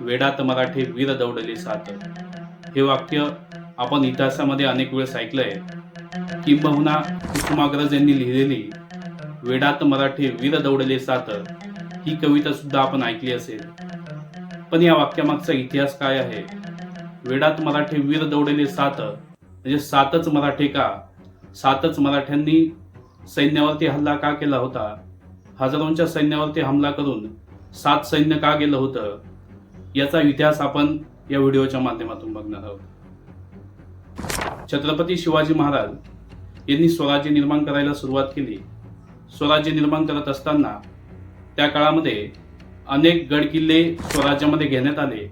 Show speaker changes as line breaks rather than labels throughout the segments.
वेडात मराठे वीर दौडले सात. हे वाक्य आपण इतिहासामध्ये अनेक वेळेस ऐकलंय. किंबहुना कुसुमाग्रज यांनी लिहिलेली वेडात मराठे वीर दौडले सात ही कविता सुद्धा आपण ऐकली असेल. पण या वाक्यामागचा इतिहास काय आहे? वेडात मराठे वीर दौडले सात म्हणजे सातच मराठे का? सातच मराठ्यांनी सैन्यावरती हल्ला का केला होता? हजारोंच्या सैन्यावरती हमला करून सात सैन्य का गेलं होतं? याचा इतिहास आपण या व्हिडिओच्या माध्यमातून बघणार आहोत. छत्रपती शिवाजी महाराज यांनी स्वराज्य निर्माण करायला सुरुवात केली. स्वराज्य निर्माण करत असताना त्या काळामध्ये अनेक गड किल्ले स्वराज्यामध्ये घेण्यात आले.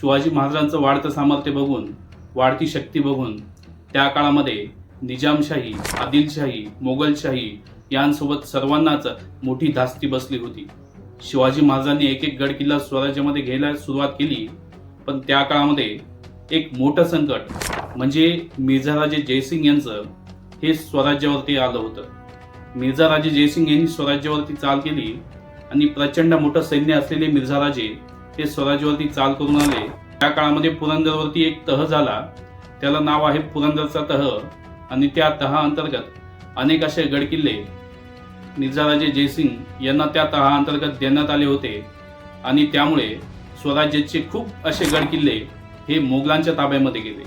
शिवाजी महाराजांचं वाढतं सामर्थ्य बघून वाढती शक्ती बघून त्या काळामध्ये निजामशाही आदिलशाही मोगलशाही यांसोबत सर्वांनाच मोठी धास्ती बसली होती. शिवाजी महाराजांनी एक एक गड किल्ला स्वराज्यामध्ये घ्यायला सुरुवात केली पण त्या काळामध्ये एक मोठं संकट म्हणजे मिर्झाराजे जयसिंग यांचं हे स्वराज्यावरती आलं होतं. मिर्झाराजे जयसिंग यांनी स्वराज्यावरती चाल केली आणि प्रचंड मोठं सैन्य असलेले मिर्झाराजे हे स्वराज्यावरती चाल करून आले. त्या काळामध्ये पुरंदरवरती एक तह झाला. त्याला नाव आहे पुरंदरचा तह. आणि त्या तहा अंतर्गत अनेक असे गडकिल्ले मिर्झाराजे जयसिंग यांना त्या तहाअंतर्गत देण्यात आले होते. आणि त्यामुळे स्वराज्याचे खूप असे गडकिल्ले हे मोगलांच्या ताब्यामध्ये गेले.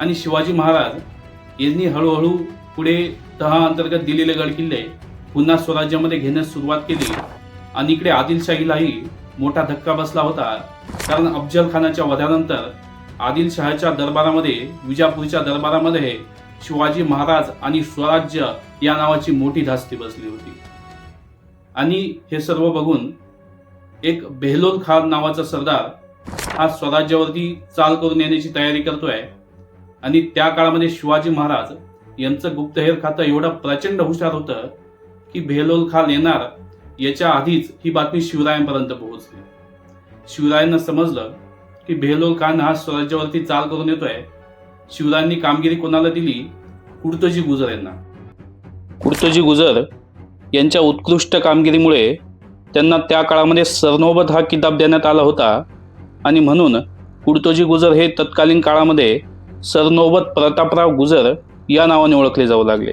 आणि शिवाजी महाराज यांनी हळूहळू पुढे तहाअंतर्गत दिलेले गडकिल्ले पुन्हा स्वराज्यामध्ये घेण्यास सुरुवात केली. आणि इकडे आदिलशाहीलाही मोठा धक्का बसला होता. कारण अफजल खानाच्या वधानंतर आदिलशहाच्या दरबारामध्ये विजापूरच्या दरबारामध्ये शिवाजी महाराज आणि स्वराज्य या नावाची मोठी धास्ती बसली होती. आणि हे सर्व बघून एक बेहलोल खान नावाचा सरदार हा स्वराज्यावरती चाल करून येण्याची तयारी करतोय आणि त्या काळामध्ये शिवाजी महाराज यांचं गुप्तहेर खातं एवढं प्रचंड हुशार होतं की बेहलोल खान येणार याच्या आधीच ही बातमी शिवरायांपर्यंत पोहोचली. शिवरायांना समजलं की बेहलोल खान हा स्वराज्यावरती चाल करून येतोय शिवरायांनी कामगिरी कोणाला दिली? कुर्तोजी गुजर यांना. कुर्तोजी गुजर यांच्या उत्कृष्ट कामगिरीमुळे त्यांना त्या काळामध्ये सरनोबत हा किताब देण्यात आला होता. आणि म्हणून कुर्तोजी गुजर हे तत्कालीन काळामध्ये सरनोबत प्रतापराव गुजर या नावाने ओळखले जाऊ लागले.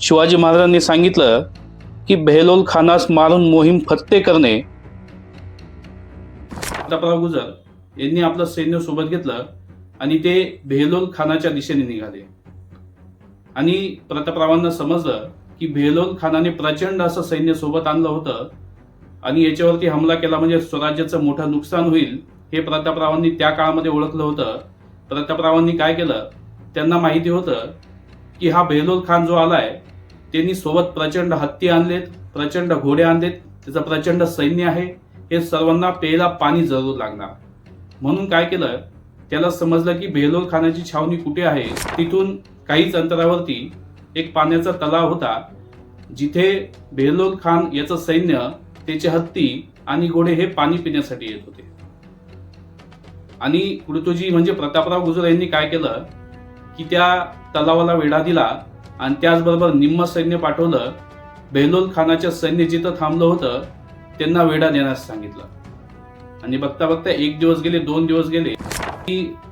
शिवाजी महाराजांनी सांगितलं की बेहलोल खानास मारून मोहीम फत्ते करणे. प्रतापराव गुजर यांनी आपलं सैन्य सोबत घेतलं. आणि ते भेलोल खानाच्या दिशेने निघाले. आणि प्रतापरावांना समजलं की भेलोल खानाने प्रचंड असं सैन्य सोबत आणलं होतं आणि याच्यावरती हमला केला म्हणजे स्वराज्याचं मोठं नुकसान होईल हे प्रतापरावांनी त्या काळामध्ये ओळखलं होतं. प्रतापरावांनी काय केलं? त्यांना माहिती होतं की हा बेहलोल खान जो आलाय त्यांनी सोबत प्रचंड हत्ती आणलेत प्रचंड घोडे आणलेत त्याचं प्रचंड सैन्य आहे हे सर्वांना प्यायला पाणी जरूर लागणार. म्हणून काय केलं? त्याला समजलं की बेहलोल खानाची छावणी कुठे आहे? तिथून काहीच अंतरावरती एक पाण्याचा तलाव होता जिथे बेहलोल खान याचं सैन्य त्याचे हत्ती आणि घोडे हे पाणी पिण्यासाठी येत होते. आणि कुर्तोजी म्हणजे प्रतापराव गुजर यांनी काय केलं? की त्या तलावाला वेढा दिला आणि त्याचबरोबर निम्म सैन्य पाठवलं. बेहलोल खानाच्या सैन्य जिथं थांबलं होतं त्यांना वेढा देण्यास सांगितलं. आणि बघता बघता एक दिवस गेले दोन दिवस गेले.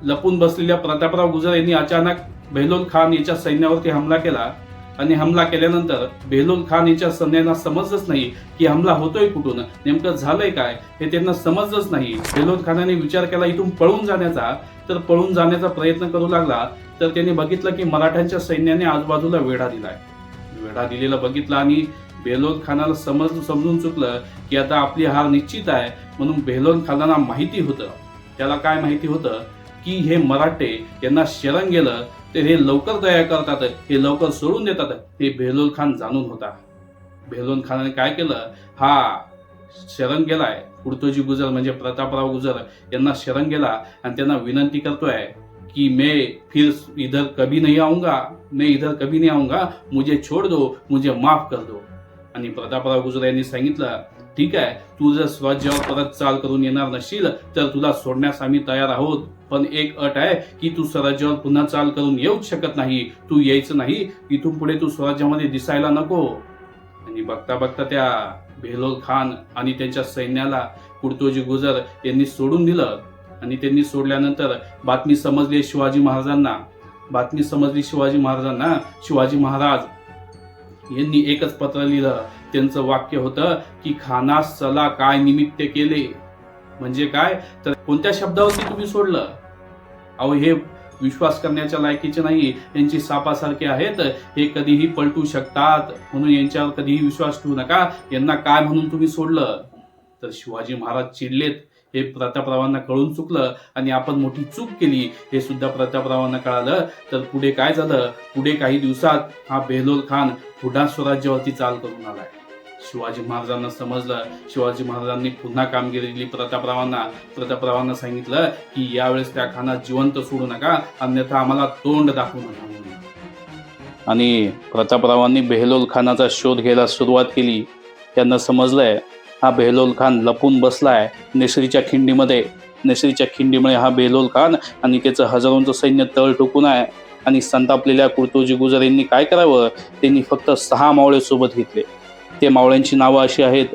लपून बसलेल्या प्रतापराव गुजर यांनी अचानक बेहलोल खान याच्या सैन्यावरती हमला केला आणि हमला केल्यानंतर बेहलोल खान याच्या सैन्यांना समजलंच नाही की हमला होतोय कुठून. नेमकं झालंय काय हे त्यांना समजलंच नाही. बेहलोल खानाने विचार केला इथून पळून जाण्याचा. तर पळून जाण्याचा प्रयत्न करू लागला. तर त्यांनी बघितलं की मराठ्यांच्या सैन्याने आजूबाजूला वेढा दिलाय. वेढा दिलेला बघितला आणि बेहलोल खानाला समज समजून चुकलं की आता आपली हार निश्चित आहे म्हणून बेहलोल खानाला माहिती होतं. त्याला काय माहिती होतं? की हे मराठे यांना शरण गेलं तर हे लवकर दया करतात हे लवकर सोडून देतात हे बेहलोल खान जाणून होता. बेहलोल खानाने काय केलं? हा शरण गेलाय. कुर्तोजी गुजर म्हणजे प्रतापराव गुजर यांना शरण गेला आणि त्यांना विनंती करतोय कि मैं फिर इधर कभी नहीं आऊंगा मैं इधर कभी नहीं आऊंगा मुझे छोड़ दो मुझे माफ कर दो. आणि प्रतापराव गुजर यांनी सांगितलं ठीक आहे तू जर स्वराज्यावर परत चाल करून येणार नशील तर तुला सोडण्यास आम्ही तयार आहोत. पण एक अट आहे की तू स्वराज्यावर पुन्हा चाल करून येऊच शकत नाही तू यायचं नाही इथून पुढे तू स्वराज्यामध्ये दिसायला नको. आणि बघता बघता त्या बेहलोल खान आणि त्यांच्या सैन्याला कुर्तोजी गुजर यांनी सोडून दिलं. आणि त्यांनी सोडल्यानंतर बातमी समजली शिवाजी महाराजांना. बातमी समजली शिवाजी महाराजांना. शिवाजी महाराज यांनी एकच पत्र लिहिलं त्यांचं वाक्य होतं की खानास चला काय निमित्त केले? म्हणजे काय? तर कोणत्या शब्दावरती तुम्ही सोडलं? अहो हे विश्वास करण्याच्या लायकीचे नाही यांची सापासारखे आहेत. हे कधीही पलटू शकतात. म्हणून यांच्यावर कधीही विश्वास ठेवू नका. यांना काय म्हणून तुम्ही सोडलं? तर शिवाजी महाराज चिडलेत. हे प्रतापरावांना कळून चुकलं आणि आपण मोठी चूक केली हे सुद्धा प्रतापरावांना कळालं. तर पुढे काय झालं? पुढे काही दिवसात हा बेहलोल खान पुन्हा स्वराज्यावरती चाल करून आलाय. शिवाजी महाराजांना समजलं. शिवाजी महाराजांनी पुन्हा कामगिरी दिली प्रतापरावांना. प्रतापरावांना सांगितलं की यावेळेस त्या खानात जिवंत सोडू नका अन्यथा आम्हाला तोंड दाखवू नका आणि प्रतापरावांनी बेहलोल खानाचा शोध घ्यायला सुरुवात केली. त्यांना समजलंय हा बेहलोल खान लपून आहे नेसरीच्या खिंडीमध्ये. नेसरीच्या खिंडीमुळे हा बेहलोल खान आणि त्याचं हजारोंचं सैन्य तळ ठोकून आहे. आणि संतापलेल्या कुर्तोजी गुजर यांनी काय करावं? त्यांनी फक्त सहा मावळे सोबत घेतले. ते मावळ्यांची नावं अशी आहेत.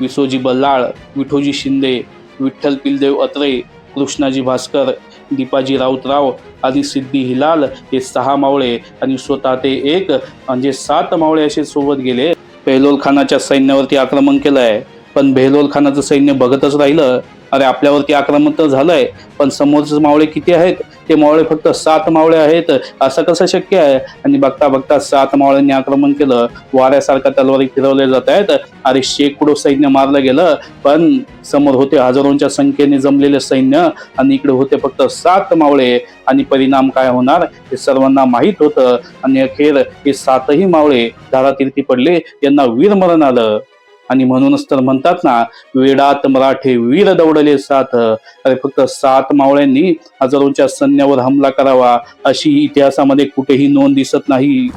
विसोजी बल्लाळ विठोजी शिंदे विठ्ठल पिलदेव अत्रे कृष्णाजी भास्कर दीपाजी राऊतराव आणि सिद्धी हिलाल हे सहा मावळे आणि स्वतः ते एक म्हणजे सात मावळे असे सोबत गेले. बेहलोल खानाच्या सैन्यावरती आक्रमण केलं आहे पण बेहलोल खानाचं सैन्य बघतच राहिलं. अरे आपल्यावरती आक्रमण तर झालंय पण समोरचे मावळे किती आहेत? ते मावळे फक्त सात मावळे आहेत. असं कसं शक्य आहे? आणि बघता बघता सात मावळ्यांनी आक्रमण केलं. वाऱ्यासारख्या तलवारी फिरवल्या जात आहेत. अरे शेकडो सैन्य मारलं गेलं पण समोर होते हजारोंच्या संख्येने जमलेले सैन्य आणि इकडे होते फक्त सात मावळे. आणि परिणाम काय होणार? हे सर्वांना माहीत होतं. आणि अखेर हे सातही मावळे धारातीर्थी पडले. यांना वीरमरण आलं. आणि म्हणूनच तर म्हणतात ना वेडात मराठे वीर दौडले साथ अरे फक्त सात मावळ्यांनी हजारोंच्या सैन्यावर हमला करावा अशी इतिहासामध्ये कुठेही नोंद दिसत नाही.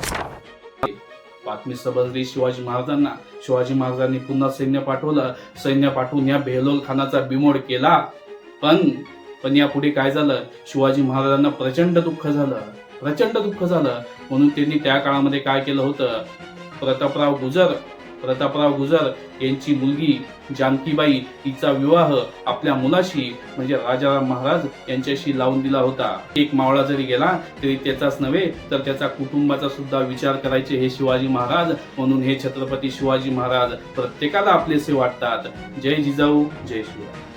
बातमी समजली शिवाजी महाराजांना शिवाजी महाराजांनी पुन्हा सैन्य पाठवलं. सैन्य पाठवून या बेहलोल खानाचा बिमोड केला. पण पण यापुढे काय झालं? शिवाजी महाराजांना प्रचंड दुःख झालं. प्रचंड दुःख झालं. म्हणून त्यांनी त्या काळामध्ये काय केलं होतं? प्रतापराव गुजर प्रतापराव गुजर यांची मुलगी जानकीबाई हिचा विवाह आपल्या मुलाशी म्हणजे राजाराम महाराज यांच्याशी लावून दिला होता. एक मावळा जरी गेला तरी त्याचाच नव्हे तर त्याचा कुटुंबाचा सुद्धा विचार करायचे हे शिवाजी महाराज. म्हणून हे छत्रपती शिवाजी महाराज प्रत्येकाला आपलेसे वाटतात. जय जिजाऊ जय शिवाजी.